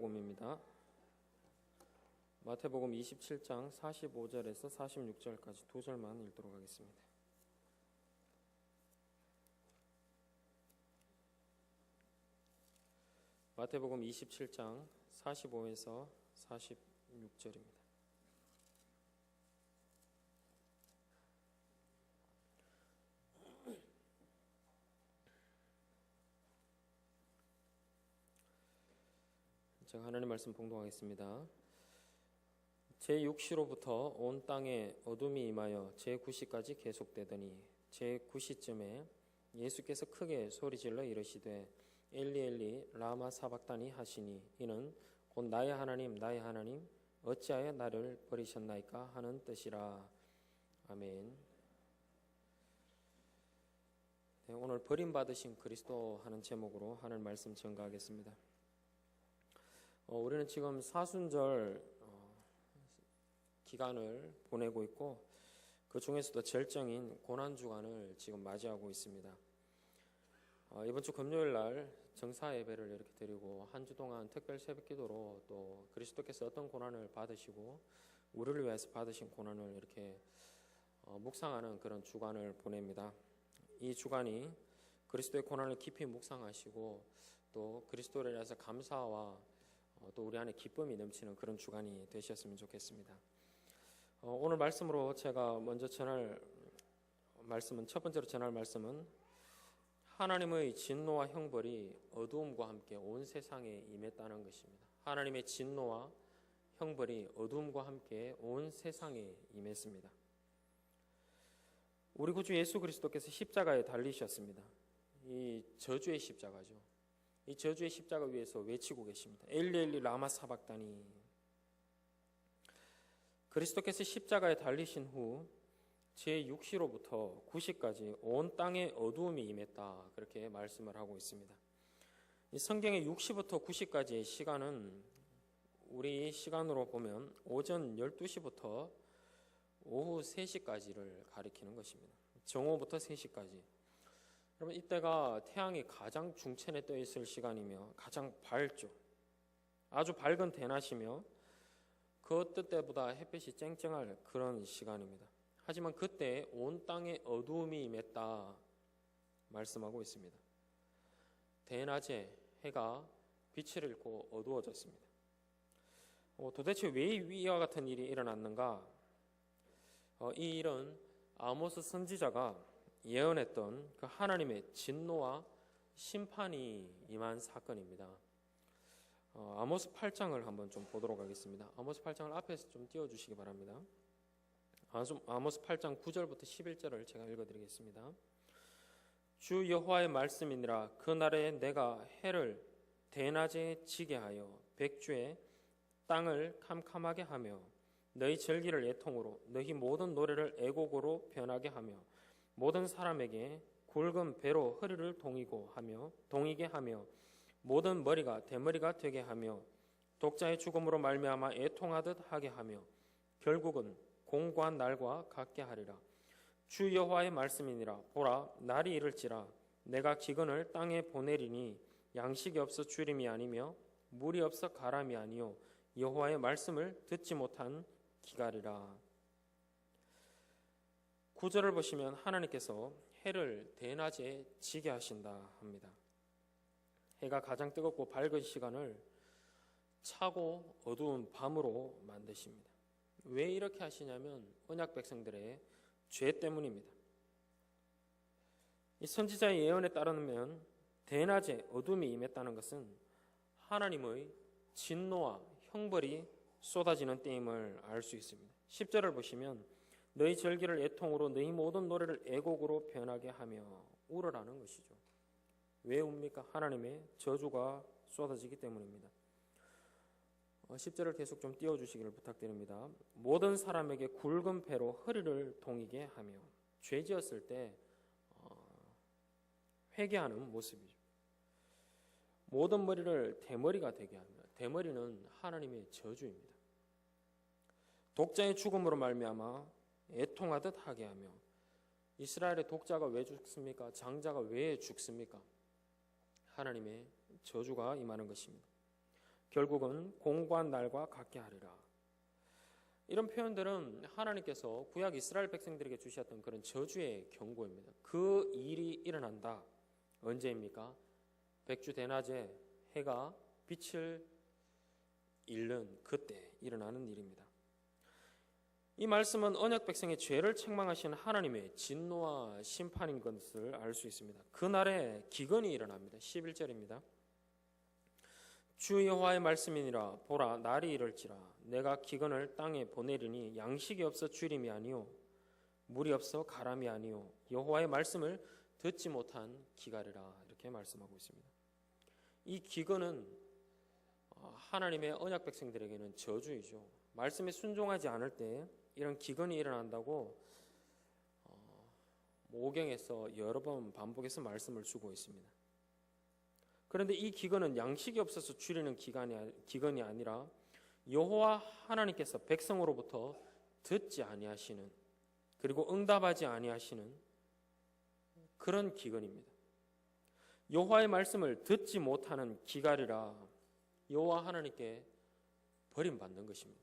마태복음입니다. 마태복음 27장 45절에서 46절까지 두 절만 읽도록 하겠습니다. 마태복음 27장 45에서 46절입니다. 제가 하나님 말씀 봉독하겠습니다. 제 6시로부터 온 땅에 어둠이 임하여 제 9시까지 계속되더니 제 9시쯤에 예수께서 크게 소리질러 이르시되 엘리 엘리 라마 사박다니 하시니 이는 곧 나의 하나님 나의 하나님 어찌하여 나를 버리셨나이까 하는 뜻이라 아멘. 네, 오늘 버림받으신 그리스도 하는 제목으로 하는 말씀 전가하겠습니다. 어, 우리는 지금 사순절 어, 기간을 보내고 있고 그 중에서도 절정인 고난 주간을 지금 맞이하고 있습니다. 어, 이번 주 금요일 날 정사 예배를 이렇게 드리고 한 주 동안 특별 새벽기도로 또 그리스도께서 어떤 고난을 받으시고 우리를 위해서 받으신 고난을 이렇게 어, 묵상하는 그런 주간을 보냅니다. 이 주간이 그리스도의 고난을 깊이 묵상하시고 또 그리스도를 위해서 감사와 어, 또 우리 안에 기쁨이 넘치는 그런 주간이 되셨으면 좋겠습니다. 어, 오늘 말씀으로 제가 먼저 전할 말씀은 첫 번째로 전할 말씀은 하나님의 진노와 형벌이 어두움과 함께 온 세상에 임했다는 것입니다. 하나님의 진노와 형벌이 어두움과 함께 온 세상에 임했습니다. 우리 구주 예수 그리스도께서 십자가에 달리셨습니다. 이 저주의 십자가죠. 이 저주의 십자가 위에서 외치고 계십니다. 엘리 엘리 라마 사박다니. 그리스도께서 십자가에 달리신 후 제6시로부터 9시까지 온 땅에 어두움이 임했다. 그렇게 말씀을 하고 있습니다. 이 성경의 6시부터 9시까지의 시간은 우리 시간으로 보면 오전 12시부터 오후 3시까지를 가리키는 것입니다. 정오부터 3시까지. 여러분 이때가 태양이 가장 중천에 떠 있을 시간이며 가장 밝죠. 아주 밝은 대낮이며 그 어떤 때보다 햇빛이 쨍쨍할 그런 시간입니다. 하지만 그때 온 땅에 어두움이 임했다 말씀하고 있습니다. 대낮에 해가 빛을 잃고 어두워졌습니다. 어, 도대체 왜 이와 같은 일이 일어났는가? 어, 이 일은 아모스 선지자가 예언했던 그 하나님의 진노와 심판이 임한 사건입니다. 어, 아모스 8장을 한번 좀 보도록 하겠습니다. 아모스 8장을 앞에서 좀 띄워주시기 바랍니다. 아모스 8장 9절부터 11절을 제가 읽어드리겠습니다. 주 여호와의 말씀이니라 그 날에 내가 해를 대낮에 지게 하여 백주에 땅을 캄캄하게 하며 너희 절기를 애통으로 너희 모든 노래를 애곡으로 변하게 하며 모든 사람에게 굵은 배로 허리를 동이고 하며 동이게 하며 모든 머리가 대머리가 되게 하며 독자의 죽음으로 말미암아 애통하듯 하게 하며 결국은 공고한 날과 같게 하리라. 주 여호와의 말씀이니라. 보라 날이 이를지라. 내가 기근을 땅에 보내리니 양식이 없어 주림이 아니며 물이 없어 가람이 아니요. 여호와의 말씀을 듣지 못한 기갈이라 구절을 보시면 하나님께서 해를 대낮에 지게 하신다 합니다. 해가 가장 뜨겁고 밝은 시간을 차고 어두운 밤으로 만드십니다. 왜 이렇게 하시냐면 언약 백성들의 죄 때문입니다. 이 선지자의 예언에 따르면 대낮에 어둠이 임했다는 것은 하나님의 진노와 형벌이 쏟아지는 때임을 알 수 있습니다. 10절을 보시면 너희 절기를 애통으로 너희 모든 노래를 애곡으로 변하게 하며 울어라는 것이죠. 왜 웁니까? 하나님의 저주가 쏟아지기 때문입니다. 10절을 어, 계속 좀 띄워주시기를 부탁드립니다. 모든 사람에게 굵은 배로 허리를 동이게 하며 죄 지었을 때 어, 회개하는 모습이죠. 모든 머리를 대머리가 되게 하며 대머리는 하나님의 저주입니다. 독자의 죽음으로 말미암아 애통하듯 하게 하며 이스라엘의 독자가 왜 죽습니까? 장자가 왜 죽습니까? 하나님의 저주가 임하는 것입니다. 결국은 공고한 날과 같게 하리라. 이런 표현들은 하나님께서 구약 이스라엘 백성들에게 주셨던 그런 저주의 경고입니다. 그 일이 일어난다. 언제입니까? 백주 대낮에 해가 빛을 잃는 그때 일어나는 일입니다. 이 말씀은 언약 백성의 죄를 책망하신 하나님의 진노와 심판인 것을 알 수 있습니다. 그날에 기근이 일어납니다. 11절입니다. 주 여호와의 말씀이니라 보라 날이 이럴지라 내가 기근을 땅에 보내리니 양식이 없어 주림이 아니요 물이 없어 가람이 아니요 여호와의 말씀을 듣지 못한 기갈이라 이렇게 말씀하고 있습니다. 이 기근은 어, 하나님의 언약 백성들에게는 저주이죠. 말씀에 순종하지 않을 때 이런 기근이 일어난다고 어, 모경에서 여러 번 반복해서 말씀을 주고 있습니다. 그런데 이 기근은 양식이 없어서 줄이는 기간이 기근이 아니라 여호와 하나님께서 백성으로부터 듣지 아니하시는 그리고 응답하지 아니하시는 그런 기근입니다. 여호와의 말씀을 듣지 못하는 기갈이라 여호와 하나님께 버림받는 것입니다.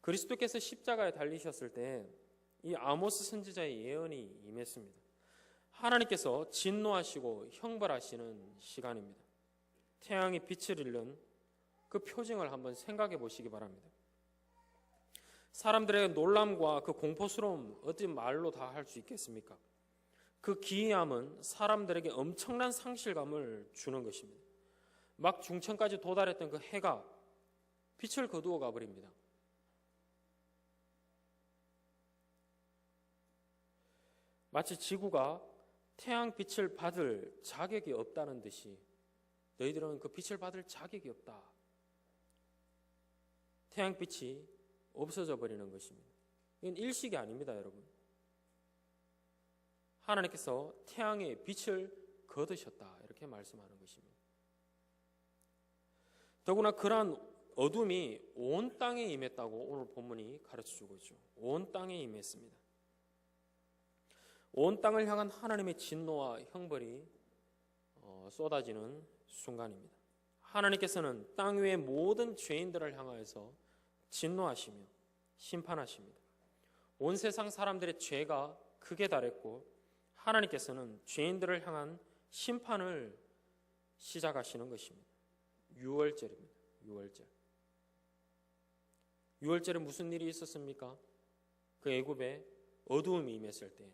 그리스도께서 십자가에 달리셨을 때 이 아모스 선지자의 예언이 임했습니다. 하나님께서 진노하시고 형벌하시는 시간입니다. 태양이 빛을 잃는 그 표징을 한번 생각해 보시기 바랍니다. 사람들의 놀람과 그 공포스러움 어디 말로 다 할 수 있겠습니까? 그 기이함은 사람들에게 엄청난 상실감을 주는 것입니다. 막 중천까지 도달했던 그 해가 빛을 거두어 가버립니다. 마치 지구가 태양 빛을 받을 자격이 없다는 듯이 너희들은 그 빛을 받을 자격이 없다. 태양 빛이 없어져 버리는 것입니다. 이건 일식이 아닙니다, 여러분. 하나님께서 태양의 빛을 거두셨다. 이렇게 말씀하는 것입니다. 더구나 그러한 어둠이 온 땅에 임했다고 오늘 본문이 가르쳐 주고 있죠. 온 땅에 임했습니다. 온 땅을 향한 하나님의 진노와 형벌이 어, 쏟아지는 순간입니다. 하나님께서는 땅 위의 모든 죄인들을 향하여서 진노하시며 심판하십니다. 온 세상 사람들의 죄가 크게 달했고 하나님께서는 죄인들을 향한 심판을 시작하시는 것입니다. 6월절입니다. 6월절. 6월절에 무슨 일이 있었습니까? 그 애굽에 어두움이 임했을 때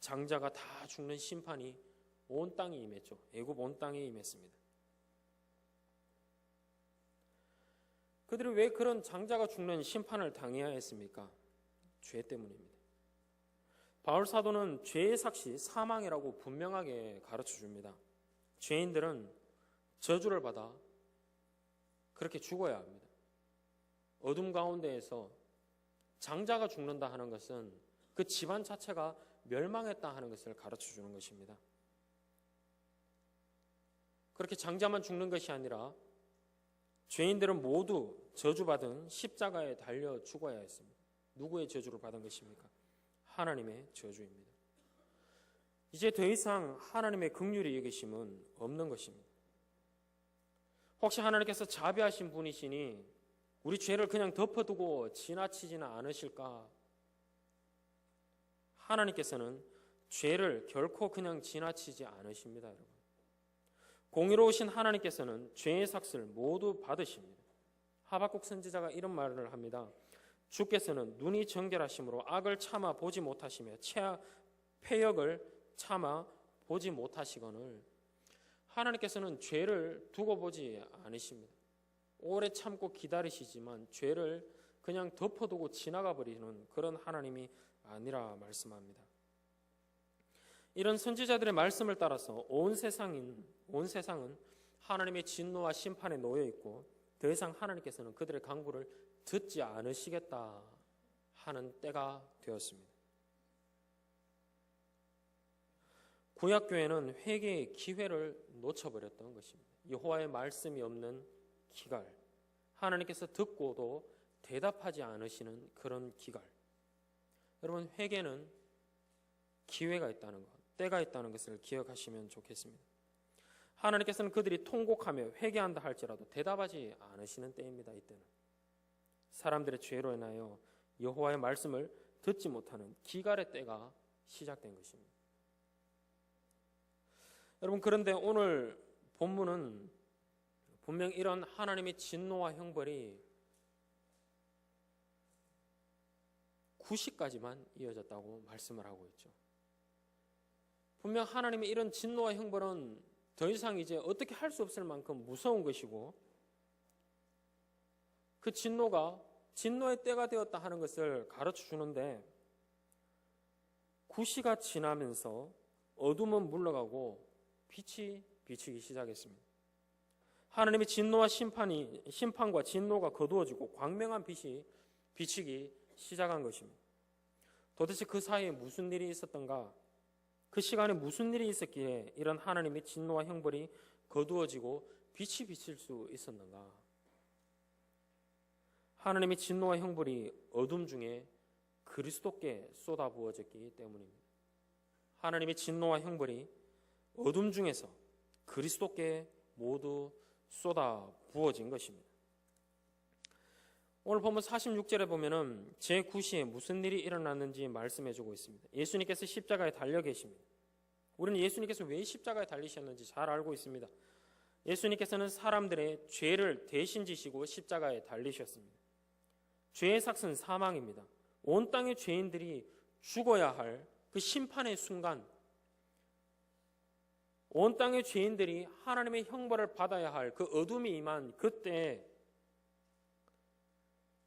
장자가 다 죽는 심판이 온 땅에 임했죠. 애굽 온 땅에 임했습니다. 그들이 왜 그런 장자가 죽는 심판을 당해야 했습니까? 죄 때문입니다. 바울 사도는 죄의 삭시 사망이라고 분명하게 가르쳐 줍니다. 죄인들은 저주를 받아 그렇게 죽어야 합니다. 어둠 가운데에서 장자가 죽는다 하는 것은 그 집안 자체가 멸망했다 하는 것을 가르쳐 주는 것입니다. 그렇게 장자만 죽는 것이 아니라 죄인들은 모두 저주받은 십자가에 달려 죽어야 했습니다. 누구의 저주를 받은 것입니까? 하나님의 저주입니다. 이제 더 이상 하나님의 극률이 여기심은 없는 것입니다. 혹시 하나님께서 자비하신 분이시니 우리 죄를 그냥 덮어두고 지나치지는 않으실까? 하나님께서는 죄를 결코 그냥 지나치지 않으십니다, 여러분. 공의로우신 하나님께서는 죄의 삭슬 모두 받으십니다. 하박국 선지자가 이런 말을 합니다. 주께서는 눈이 정결하심으로 악을 참아 보지 못하시며 폐역을 참아 보지 못하시거늘 하나님께서는 죄를 두고 보지 않으십니다. 오래 참고 기다리시지만 죄를 그냥 덮어두고 지나가 버리는 그런 하나님이 아니라 말씀합니다. 이런 선지자들의 말씀을 따라서 온 세상인 온 세상은 하나님의 진노와 심판에 놓여 있고 더 이상 하나님께서는 그들의 강구를 듣지 않으시겠다 하는 때가 되었습니다. 구약 교회는 회개의 기회를 놓쳐버렸던 것입니다. 여호와의 말씀이 없는 기갈, 하나님께서 듣고도 대답하지 않으시는 그런 기갈. 여러분 회개는 기회가 있다는 것, 때가 있다는 것을 기억하시면 좋겠습니다. 하나님께서는 그들이 통곡하며 회개한다 할지라도 대답하지 않으시는 때입니다. 이때는 사람들의 죄로 인하여 여호와의 말씀을 듣지 못하는 기갈의 때가 시작된 것입니다. 여러분 그런데 오늘 본문은 분명 이런 하나님의 진노와 형벌이 90까지만 이어졌다고 말씀을 하고 있죠. 분명 하나님의 이런 진노와 형벌은 더 이상 이제 어떻게 할 수 없을 만큼 무서운 것이고 그 진노가 진노의 때가 되었다 하는 것을 가르쳐 주는데 구시가 지나면서 어둠은 물러가고 빛이 비치기 시작했습니다. 하나님의 진노와 심판이 심판과 진노가 거두어지고 광명한 빛이 비치기 시작한 것입니다. 도대체 그 사이에 무슨 일이 있었던가? 그 시간에 무슨 일이 있었기에 이런 하나님의 진노와 형벌이 거두어지고 빛이 비칠 수 있었는가? 하나님의 진노와 형벌이 어둠 중에 그리스도께 쏟아부어졌기 때문입니다. 하나님의 진노와 형벌이 어둠 중에서 그리스도께 모두 쏟아 부어진 것입니다. 오늘 보면 46절에 보면은 제9시에 무슨 일이 일어났는지 말씀해 주고 있습니다. 예수님께서 십자가에 달려 계십니다. 우리는 예수님께서 왜 십자가에 달리셨는지 잘 알고 있습니다. 예수님께서는 사람들의 죄를 대신 지시고 십자가에 달리셨습니다. 죄의 삭은 사망입니다. 온 땅의 죄인들이 죽어야 할 그 심판의 순간 온 땅의 죄인들이 하나님의 형벌을 받아야 할 그 어둠이 임한 그때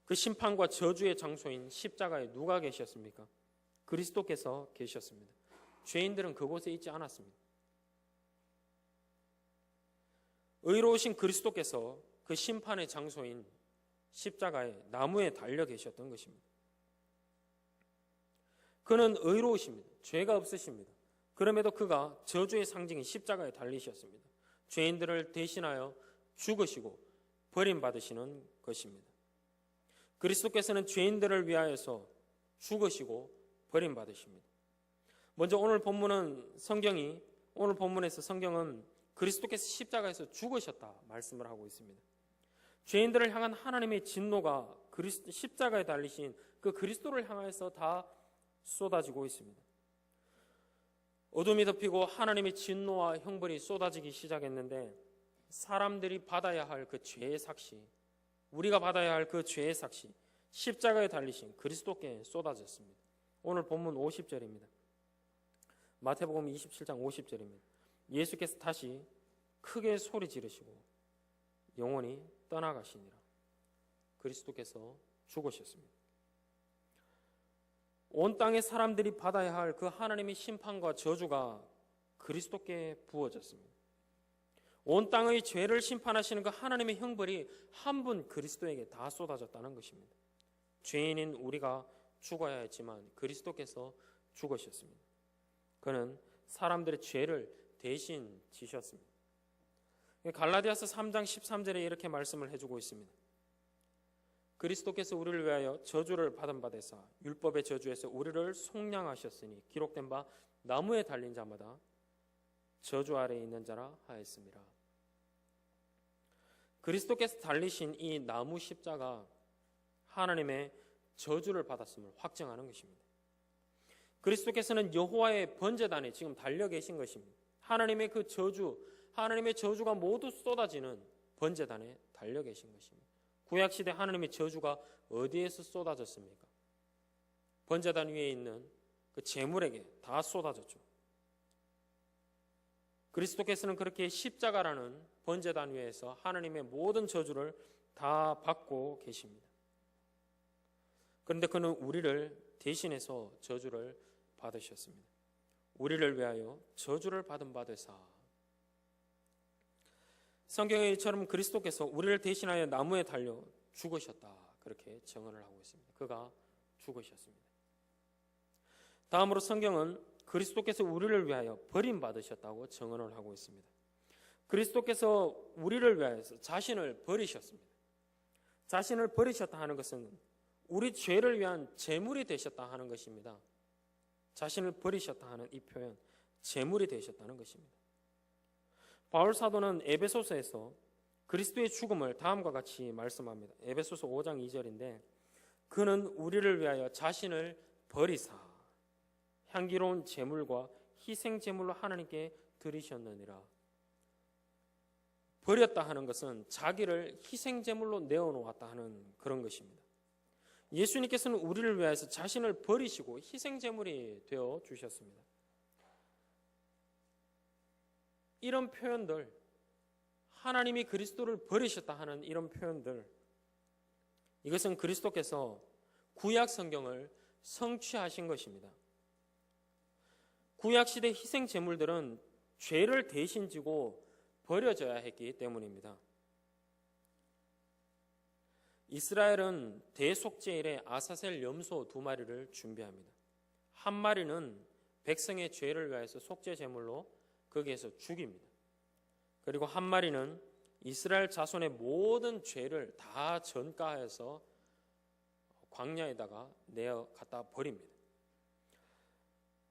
그 심판과 저주의 장소인 십자가에 누가 계셨습니까? 그리스도께서 계셨습니다. 죄인들은 그곳에 있지 않았습니다. 의로우신 그리스도께서 그 심판의 장소인 십자가에 나무에 달려 계셨던 것입니다. 그는 의로우십니다. 죄가 없으십니다. 그럼에도 그가 저주의 상징인 십자가에 달리셨습니다. 죄인들을 대신하여 죽으시고 버림받으시는 것입니다. 그리스도께서는 죄인들을 위하여서 죽으시고 버림받으십니다. 먼저 오늘 본문은 성경이 오늘 본문에서 성경은 그리스도께서 십자가에서 죽으셨다 말씀을 하고 있습니다. 죄인들을 향한 하나님의 진노가 그리스도 십자가에 달리신 그 그리스도를 향해서 다 쏟아지고 있습니다. 어둠이 덮이고 하나님의 진노와 형벌이 쏟아지기 시작했는데 사람들이 받아야 할 그 죄의 삭시, 우리가 받아야 할 그 죄의 삭시, 십자가에 달리신 그리스도께 쏟아졌습니다. 오늘 본문 50절입니다. 마태복음 27장 50절입니다. 예수께서 다시 크게 소리 지르시고 영원히 떠나가시니라. 그리스도께서 죽으셨습니다. 온 땅의 사람들이 받아야 할 그 하나님의 심판과 저주가 그리스도께 부어졌습니다. 온 땅의 죄를 심판하시는 그 하나님의 형벌이 한 분 그리스도에게 다 쏟아졌다는 것입니다. 죄인인 우리가 죽어야 했지만 그리스도께서 죽으셨습니다. 그는 사람들의 죄를 대신 지셨습니다. 갈라디아서 3장 13절에 이렇게 말씀을 해주고 있습니다. 그리스도께서 우리를 위하여 저주를 받은 바 되사 율법의 저주에서 우리를 속량하셨으니 기록된 바 나무에 달린 자마다 저주 아래에 있는 자라 하였습니다. 그리스도께서 달리신 이 나무 십자가 하나님의 저주를 받았음을 확증하는 것입니다. 그리스도께서는 여호와의 번제단에 지금 달려 계신 것입니다. 하나님의 그 저주, 하나님의 저주가 모두 쏟아지는 번제단에 달려 계신 것입니다. 구약 시대 하나님의 저주가 어디에서 쏟아졌습니까? 번제단 위에 있는 그 제물에게 다 쏟아졌죠. 그리스도께서는 그렇게 십자가라는 번제단 위에서 하나님의 모든 저주를 다 받고 계십니다. 그런데 그는 우리를 대신해서 저주를 받으셨습니다. 우리를 위하여 저주를 받은 바되사 성경에 이처럼 그리스도께서 우리를 대신하여 나무에 달려 죽으셨다. 그렇게 증언을 하고 있습니다. 그가 죽으셨습니다. 다음으로 성경은 그리스도께서 우리를 위하여 버림받으셨다고 증언을 하고 있습니다. 그리스도께서 우리를 위하여서 자신을 버리셨습니다. 자신을 버리셨다 하는 것은 우리 죄를 위한 제물이 되셨다 하는 것입니다. 자신을 버리셨다 하는 이 표현, 제물이 되셨다는 것입니다. 바울 사도는 에베소서에서 그리스도의 죽음을 다음과 같이 말씀합니다. 에베소서 5장 2절인데 그는 우리를 위하여 자신을 버리사 향기로운 제물과 희생 제물로 하나님께 드리셨느니라. 버렸다 하는 것은 자기를 희생 제물로 내어 놓았다 하는 그런 것입니다. 예수님께서는 우리를 위해서 자신을 버리시고 희생 제물이 되어 주셨습니다. 이런 표현들 하나님이 그리스도를 버리셨다 하는 이런 표현들 이것은 그리스도께서 구약 성경을 성취하신 것입니다. 구약 시대 희생 제물들은 죄를 대신 지고 버려져야 했기 때문입니다. 이스라엘은 대속제일에 아사셀 염소 두 마리를 준비합니다. 한 마리는 백성의 죄를 위하여서 속죄 제물로 거기에서 죽입니다. 그리고 한 마리는 이스라엘 자손의 모든 죄를 다 전가해서 광야에다가 내어 갖다 버립니다.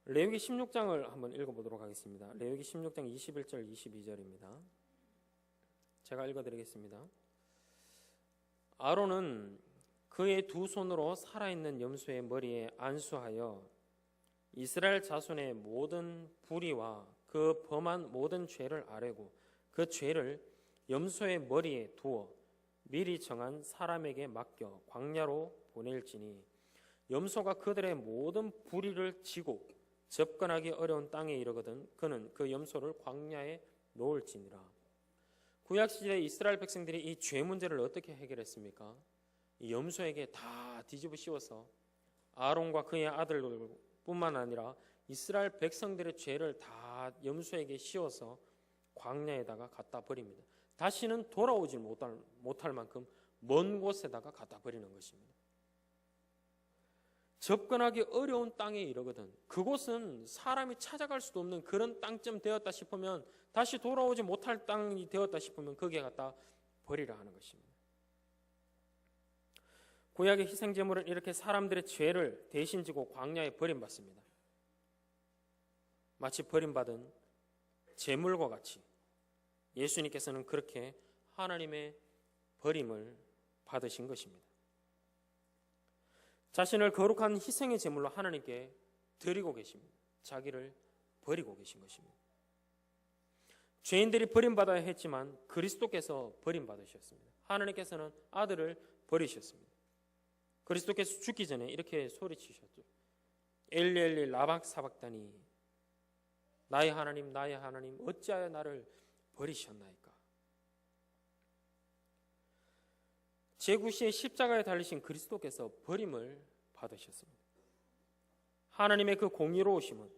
레위기 16장을 한번 읽어보도록 하겠습니다. 레위기 16장 21절 22절입니다. 제가 읽어드리겠습니다. 아론은 그의 두 손으로 살아있는 염소의 머리에 안수하여 이스라엘 자손의 모든 불의와 그 범한 모든 죄를 아뢰고 그 죄를 염소의 머리에 두어 미리 정한 사람에게 맡겨 광야로 보낼지니 염소가 그들의 모든 불의를 지고 접근하기 어려운 땅에 이르거든 그는 그 염소를 광야에 놓을지니라. 구약 시대 이스라엘 백성들이 이 죄 문제를 어떻게 해결했습니까? 이 염소에게 다 뒤집어 씌워서 아론과 그의 아들들뿐만 아니라 이스라엘 백성들의 죄를 다 염소에게 씌워서 광야에다가 갖다 버립니다. 다시는 돌아오지 못할, 못할 만큼 먼 곳에다가 갖다 버리는 것입니다. 접근하기 어려운 땅에 이르거든. 그곳은 사람이 찾아갈 수도 없는 그런 땅쯤 되었다 싶으면 다시 돌아오지 못할 땅이 되었다 싶으면 거기에 갖다 버리라 하는 것입니다. 구약의 희생 제물은 이렇게 사람들의 죄를 대신 지고 광야에 버림받습니다. 마치 버림받은 제물과 같이 예수님께서는 그렇게 하나님의 버림을 받으신 것입니다. 자신을 거룩한 희생의 제물로 하나님께 드리고 계십니다. 자기를 버리고 계신 것입니다. 죄인들이 버림받아야 했지만 그리스도께서 버림받으셨습니다. 하나님께서는 아들을 버리셨습니다. 그리스도께서 죽기 전에 이렇게 소리치셨죠. 엘리 엘리 라박 사박다니 나의 하나님 나의 하나님 어찌하여 나를 버리셨나이까? 제9시에 십자가에 달리신 그리스도께서 버림을 받으셨습니다. 하나님의 그 공의로우심은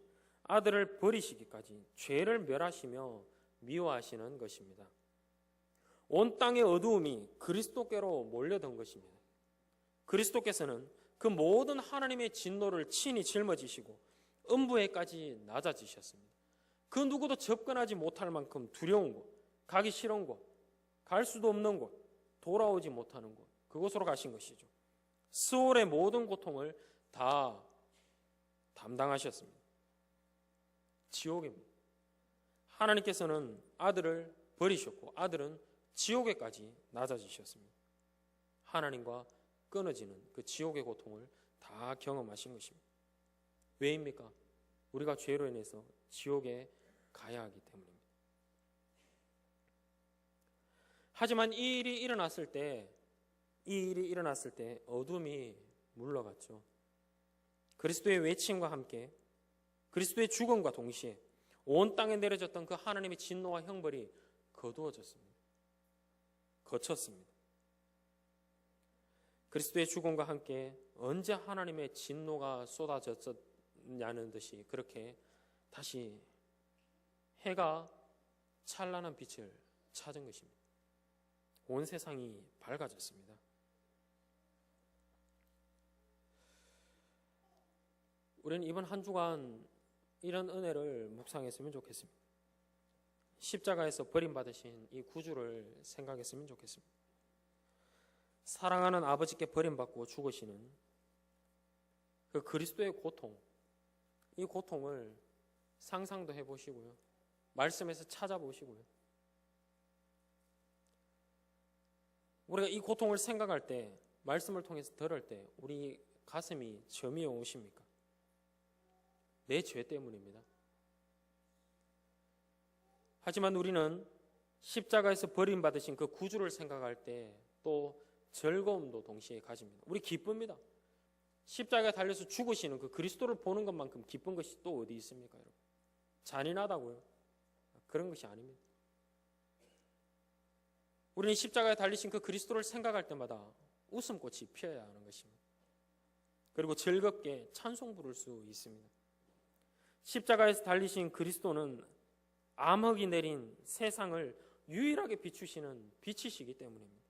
아들을 버리시기까지 죄를 멸하시며 미워하시는 것입니다. 온 땅의 어두움이 그리스도께로 몰려든 것입니다. 그리스도께서는 그 모든 하나님의 진노를 친히 짊어지시고 음부에까지 낮아지셨습니다. 그 누구도 접근하지 못할 만큼 두려운 곳, 가기 싫은 곳, 갈 수도 없는 곳, 돌아오지 못하는 곳, 그곳으로 가신 것이죠. 스올의 모든 고통을 다 담당하셨습니다. 지옥입니다. 하나님께서는 아들을 버리셨고 아들은 지옥에까지 낮아지셨습니다. 하나님과 끊어지는 그 지옥의 고통을 다 경험하신 것입니다. 왜입니까? 우리가 죄로 인해서 지옥에 가야 하기 때문입니다. 하지만 이 일이 일어났을 때, 이 일이 일어났을 때 어둠이 물러갔죠. 그리스도의 외침과 함께 그리스도의 죽음과 동시에 온 땅에 내려졌던 그 하나님의 진노와 형벌이 거두어졌습니다. 거쳤습니다. 그리스도의 죽음과 함께 언제 하나님의 진노가 쏟아졌냐는 듯이 그렇게 다시 해가 찬란한 빛을 찾은 것입니다. 온 세상이 밝아졌습니다. 우리는 이번 한 주간 이런 은혜를 묵상했으면 좋겠습니다. 십자가에서 버림받으신 이 구주를 생각했으면 좋겠습니다. 사랑하는 아버지께 버림받고 죽으시는 그 그리스도의 고통, 이 고통을 상상도 해보시고요. 말씀에서 찾아보시고요. 우리가 이 고통을 생각할 때, 말씀을 통해서 들을 때, 우리 가슴이 점이 오십니까? 내 죄 때문입니다. 하지만 우리는 십자가에서 버림받으신 그 구주를 생각할 때 또 즐거움도 동시에 가집니다. 우리 기쁩니다. 십자가에 달려서 죽으시는 그 그리스도를 보는 것만큼 기쁜 것이 또 어디 있습니까, 여러분? 잔인하다고요. 그런 것이 아닙니다. 우리는 십자가에 달리신 그 그리스도를 생각할 때마다 웃음꽃이 피어야 하는 것입니다. 그리고 즐겁게 찬송 부를 수 있습니다. 십자가에서 달리신 그리스도는 암흑이 내린 세상을 유일하게 비추시는 빛이시기 때문입니다.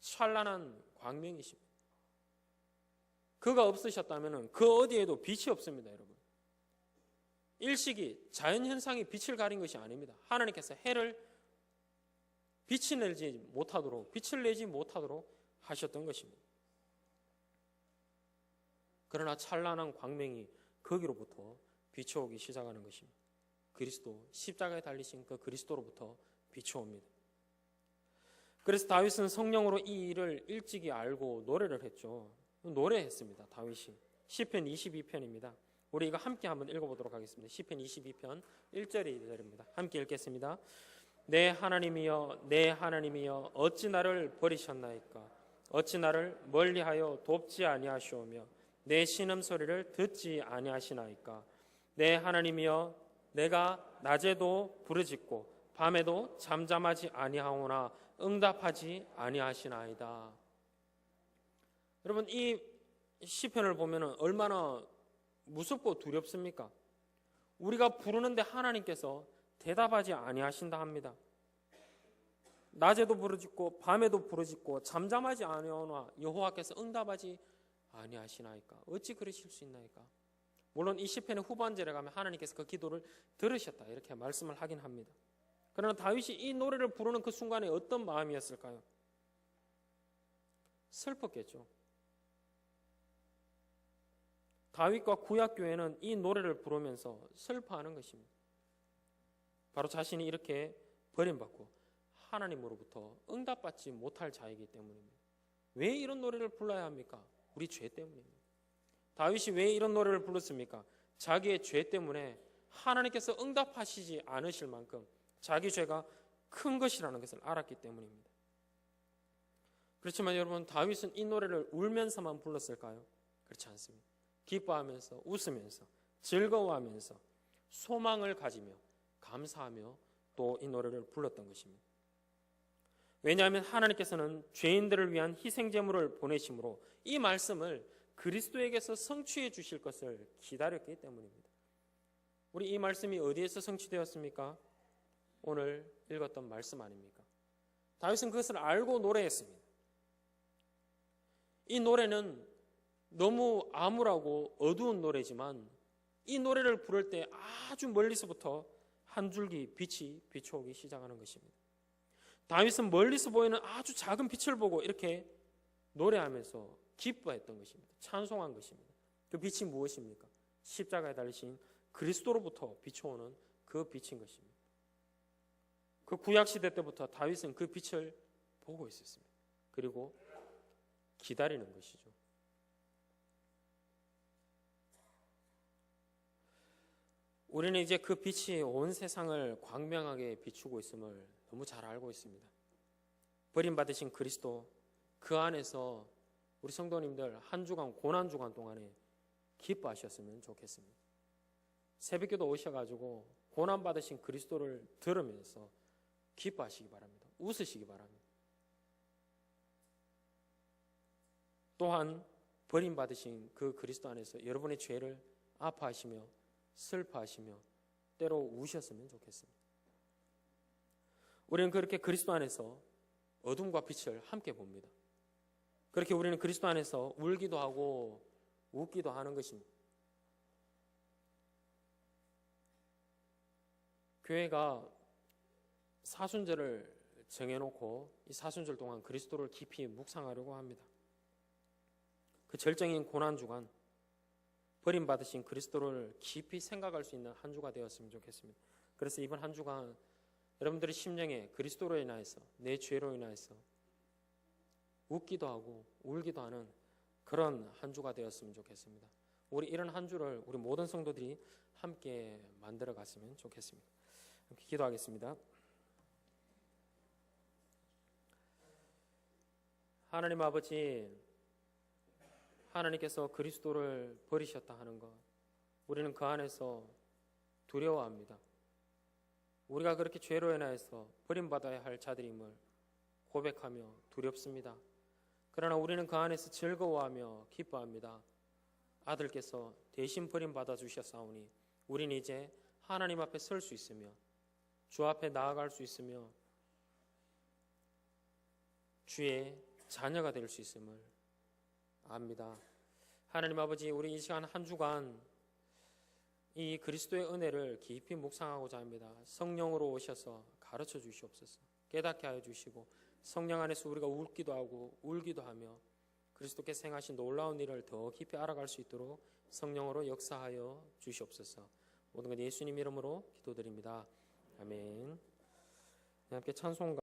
찬란한 광명이십니다. 그가 없으셨다면 그 어디에도 빛이 없습니다, 여러분. 일식이 자연 현상이 빛을 가린 것이 아닙니다. 하나님께서 해를 빛이 내지 못하도록 빛을 내지 못하도록 하셨던 것입니다. 그러나 찬란한 광명이 거기로부터 비춰오기 시작하는 것입니다. 그리스도 십자가에 달리신 그 그리스도로부터 비춰옵니다. 그래서 다윗은 성령으로 이 일을 일찍이 알고 노래를 했죠. 노래했습니다. 다윗이 시편 22편입니다. 우리 이거 함께 한번 읽어보도록 하겠습니다. 시편 22편 1절에 2절입니다. 함께 읽겠습니다. 내 하나님이여 내 하나님이여 어찌 나를 버리셨나이까 어찌 나를 멀리하여 돕지 아니하시오며 내 신음 소리를 듣지 아니하시나이까 내 하나님이여 내가 낮에도 부르짖고 밤에도 잠잠하지 아니하오나 응답하지 아니하시나이다. 여러분 이 시편을 보면 얼마나 무섭고 두렵습니까? 우리가 부르는데 하나님께서 대답하지 아니하신다 합니다. 낮에도 부르짖고 밤에도 부르짖고 잠잠하지 아니하오나 여호와께서 응답하지 아니하시나이까 어찌 그러실 수 있나이까 물론 이 시편의 후반절에 가면 하나님께서 그 기도를 들으셨다 이렇게 말씀을 하긴 합니다. 그러나 다윗이 이 노래를 부르는 그 순간에 어떤 마음이었을까요? 슬펐겠죠. 다윗과 구약 교회는 이 노래를 부르면서 슬퍼하는 것입니다. 바로 자신이 이렇게 버림받고 하나님으로부터 응답받지 못할 자이기 때문입니다. 왜 이런 노래를 불러야 합니까? 우리 죄 때문입니다. 다윗이 왜 이런 노래를 불렀습니까? 자기의 죄 때문에 하나님께서 응답하시지 않으실 만큼 자기 죄가 큰 것이라는 것을 알았기 때문입니다. 그렇지만 여러분 다윗은 이 노래를 울면서만 불렀을까요? 그렇지 않습니다. 기뻐하면서 웃으면서 즐거워하면서 소망을 가지며 감사하며 또 이 노래를 불렀던 것입니다. 왜냐하면 하나님께서는 죄인들을 위한 희생 제물을 보내심으로 이 말씀을 그리스도에게서 성취해 주실 것을 기다렸기 때문입니다. 우리 이 말씀이 어디에서 성취되었습니까? 오늘 읽었던 말씀 아닙니까? 다윗은 그것을 알고 노래했습니다. 이 노래는 너무 암울하고 어두운 노래지만 이 노래를 부를 때 아주 멀리서부터 한 줄기 빛이 비춰오기 시작하는 것입니다. 다윗은 멀리서 보이는 아주 작은 빛을 보고 이렇게 노래하면서 기뻐했던 것입니다. 찬송한 것입니다. 그 빛이 무엇입니까? 십자가에 달리신 그리스도로부터 비춰오는 그 빛인 것입니다. 그 구약 시대 때부터 다윗은 그 빛을 보고 있었습니다. 그리고 기다리는 것이죠. 우리는 이제 그 빛이 온 세상을 광명하게 비추고 있음을 너무 잘 알고 있습니다. 버림받으신 그리스도 그 안에서 우리 성도님들 한 주간 고난 주간 동안에 기뻐하셨으면 좋겠습니다. 새벽에도 오셔가지고 고난 받으신 그리스도를 들으면서 기뻐하시기 바랍니다. 웃으시기 바랍니다. 또한 버림받으신 그 그리스도 안에서 여러분의 죄를 아파하시며 슬퍼하시며 때로 우셨으면 좋겠습니다. 우리는 그렇게 그리스도 안에서 어둠과 빛을 함께 봅니다. 그렇게 우리는 그리스도 안에서 울기도 하고 웃기도 하는 것입니다. 교회가 사순절을 정해놓고 이 사순절 동안 그리스도를 깊이 묵상하려고 합니다. 그 절정인 고난 주간 버림받으신 그리스도를 깊이 생각할 수 있는 한 주가 되었으면 좋겠습니다. 그래서 이번 한 주간 여러분들의 심령에 그리스도로 인하여서 내 죄로 인하여서 웃기도 하고 울기도 하는 그런 한 주가 되었으면 좋겠습니다. 우리 이런 한 주를 우리 모든 성도들이 함께 만들어 갔으면 좋겠습니다. 기도하겠습니다. 하나님 아버지, 하나님께서 그리스도를 버리셨다 하는 것, 우리는 그 안에서 두려워합니다. 우리가 그렇게 죄로 인하여서 버림받아야 할 자들임을 고백하며 두렵습니다. 그러나 우리는 그 안에서 즐거워하며 기뻐합니다. 아들께서 대신 버림받아 주셨사오니 우리는 이제 하나님 앞에 설 수 있으며 주 앞에 나아갈 수 있으며 주의 자녀가 될 수 있음을 압니다. 하나님 아버지 우리 이 시간 한 주간 이 그리스도의 은혜를 깊이 묵상하고자 합니다. 성령으로 오셔서 가르쳐 주시옵소서. 깨닫게 하여 주시고 성령 안에서 우리가 울기도 하고 울기도 하며 그리스도께서 행하신 놀라운 일을 더 깊이 알아갈 수 있도록 성령으로 역사하여 주시옵소서. 모든 것 예수님 이름으로 기도드립니다. 아멘. 함께 찬송가